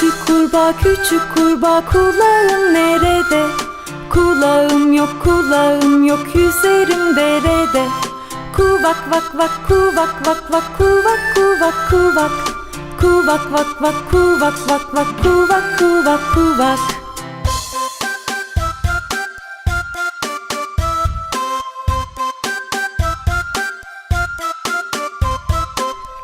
kurbağa küçük kurbağa kulağın nerede? Kulağım yok kulağım yok yüzerim derede. Kuvak vak vak kuvak vak vak kuvak kuvak kuvak. Kuvak vak vak kuvak vak vak kuvak kuvak kuvak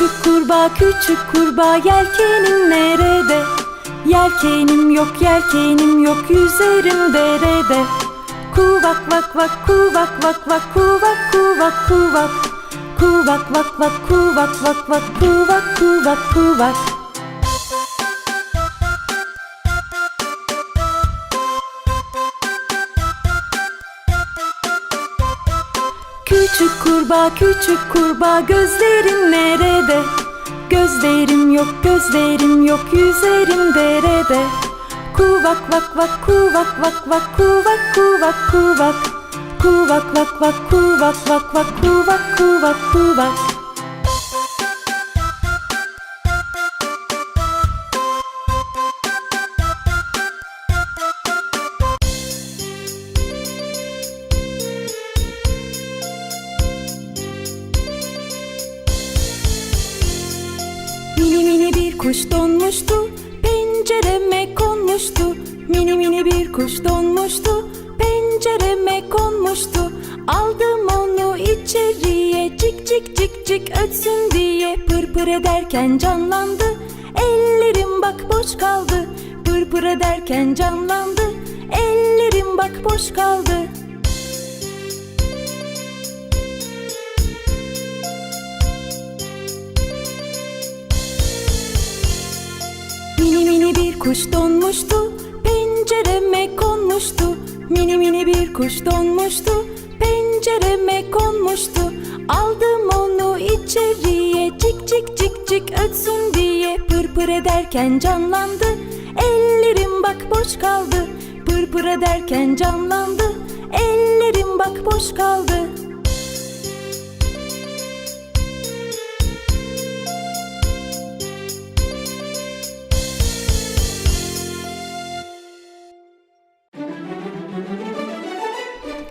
Küçük kurbağa küçük kurbağa yelkenin nerede? Yelkenim yok yelkenim yok yüzerim derede Kuvak vak vak kuvak vak vak kuvak kuvak kuvak Kuvak vak vak kuvak vak vak kuvak kuvak kuvak Küçük kurbağa küçük kurbağa gözlerin nerede? Gözlerim yok gözlerim yok yüzerim derede. Kuvak vak vak kuvak vak vak kuvak kuvak kuvak. Kuvak vak vak kuvak vak vak kuvak kuvak kuvak bir kuş donmuştu Pencereme konmuştu. Mini mini bir kuş donmuştu Pencereme konmuştu. Aldım onu içeriye Cik cik cik cik ötsün diye. Pır pır ederken canlandı Ellerim bak boş kaldı. Pır pır ederken canlandı Ellerim bak boş kaldı kuş donmuştu Pencereme konmuştu. Mini mini bir kuş donmuştu Pencereme konmuştu. Aldım onu içeriye Cik cik cik cik ötsün diye. Pır pır ederken canlandı Ellerim bak boş kaldı. Pır pır ederken canlandı Ellerim bak boş kaldı